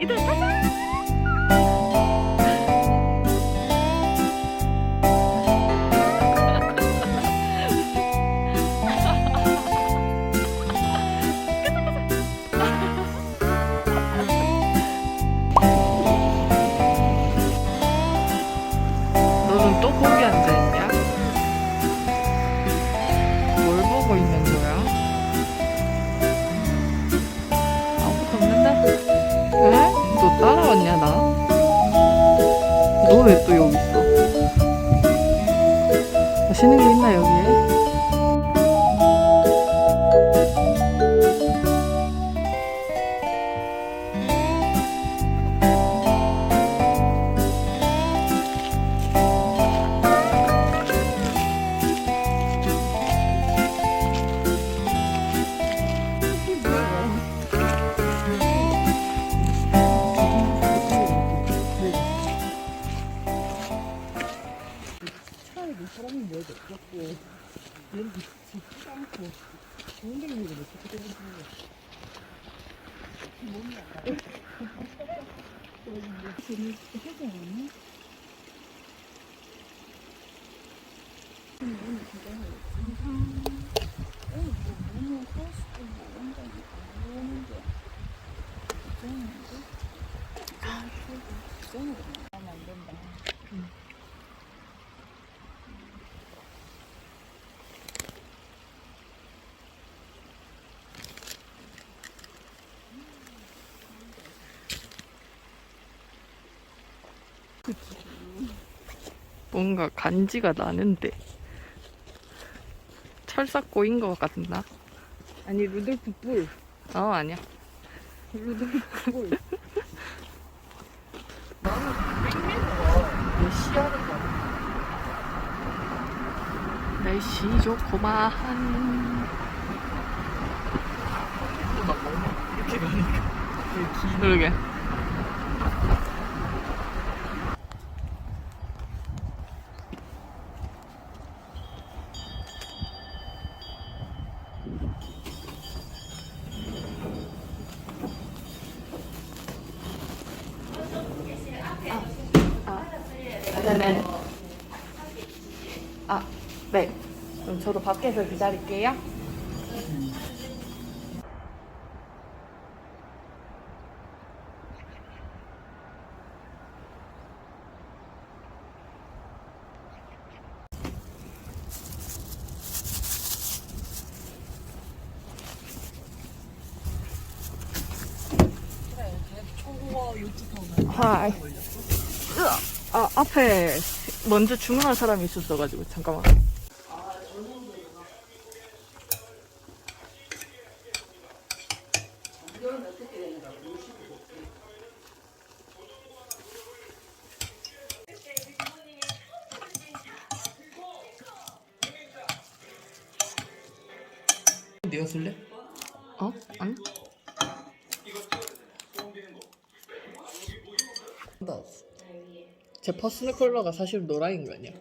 이 왜 또 여기 있어? 맛있는 게 있나 여기에? 사람이 뭐야 자꾸 얘는 짓지도 않고 좋은 데 있는 자꾸 저런 거야 몸이 안 가. 저는 않았나? 뭔가 간지가 나는데. 철사 꼬인 것 같나? 아니 루돌프 뿔. 어 아니야. 루돌프 뿔. 날씨 좋고만. 그러게 네네. 아, 네. 그럼 저도 밖에서 기다릴게요. 하이. 아, 앞에 먼저 주문한 사람이 있었어가지고, 잠깐만. 네가 쓸래? 어? 아니? 제 퍼스널 컬러가 사실 노랑인 거 아니야?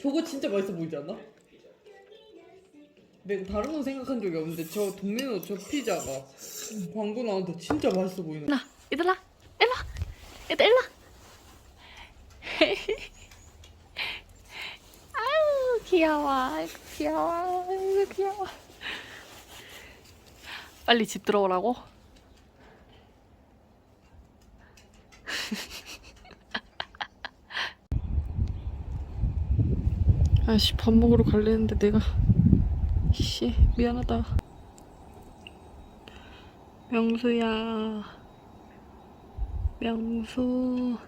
저거 진짜 맛있어 보이지 않아? 내가 다른 건 생각한 적이 없는데 저 동네는 저 피자가 광고 나왔는데 진짜 맛있어 보이는 나, 얘들아, 와. 얘들 일로 와. 아유, 귀여워. 아이고, 귀여워. 아이고, 귀여워. 빨리 집 들어오라고? 아씨, 밥 먹으러 갈래는데 내가. 씨, 미안하다. 명수야. 명수.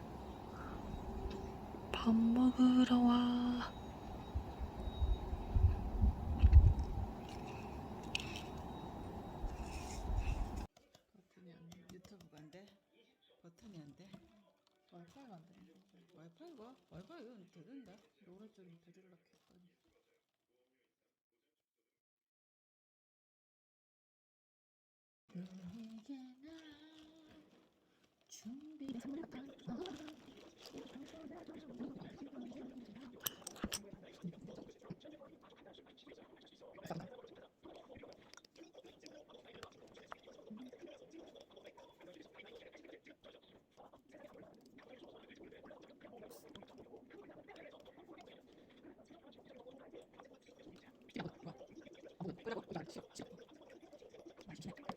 밥 먹으러 와. 유튜브가 안 돼? 버튼이 안 돼? 와이파이가 안 돼. 와이파이가? 와이파이는 되는데? 노래 좀 들으려고 했 언제나 준비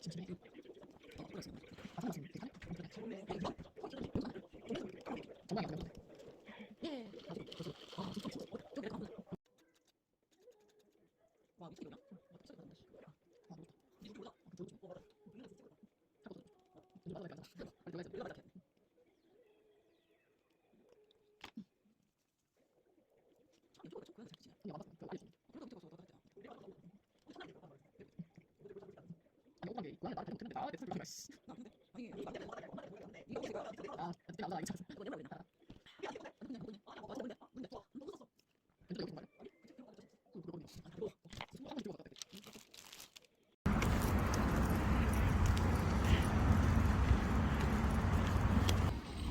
Thank you. 干啥？那你就来整，别让他。你做个臭棍，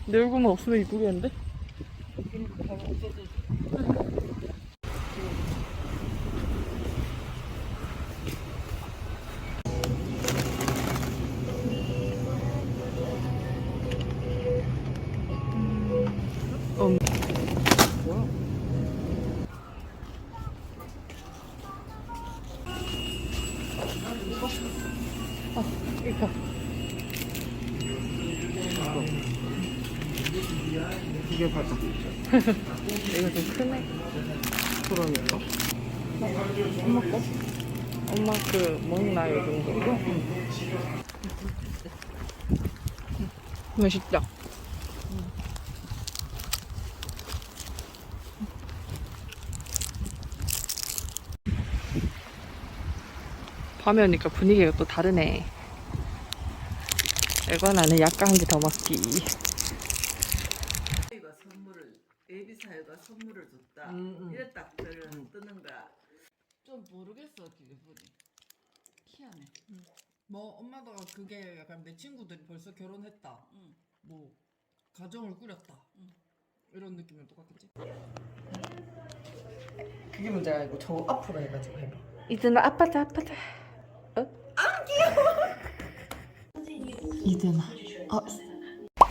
내 얼굴만 없으면 이쁘겠는데? 가자. 이거 좀 크네. 그러니까. 엄마 거? 엄마 그 먹나 요즘 거 이거? 맛있다. 밤에 오니까 분위기가 또 다르네. 이거는 약간 한개더 먹기. 사유가 선물을 예비 사유가 선물을 줬다. 음, 음. 이래 딱 들을 음. 뜨는 거야. 좀 모르겠어 기분이. 희한해. 뭐 엄마가 그게 약간 내 친구들이 벌써 결혼했다. 응. 뭐 가정을 꾸렸다. 응. 이런 느낌이랑 똑같겠지? 그게 문제가 아니고 저 앞으로 해가지고 해봐. 이제는 아빠다 아빠다. 이든아. 어,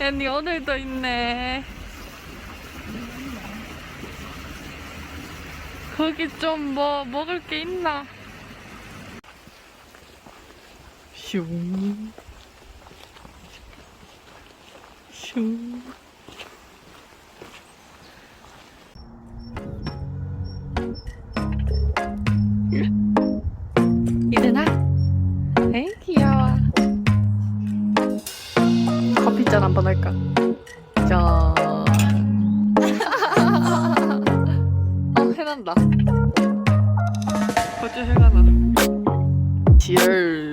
언니 오늘도 있네. 거기 좀 뭐 먹을 게 있나? 슝. 슝. 이든아? 에이 귀여워. 커피 짠 한번 할까? 짠. 어, 해난다. 어째 해가 나. 지열.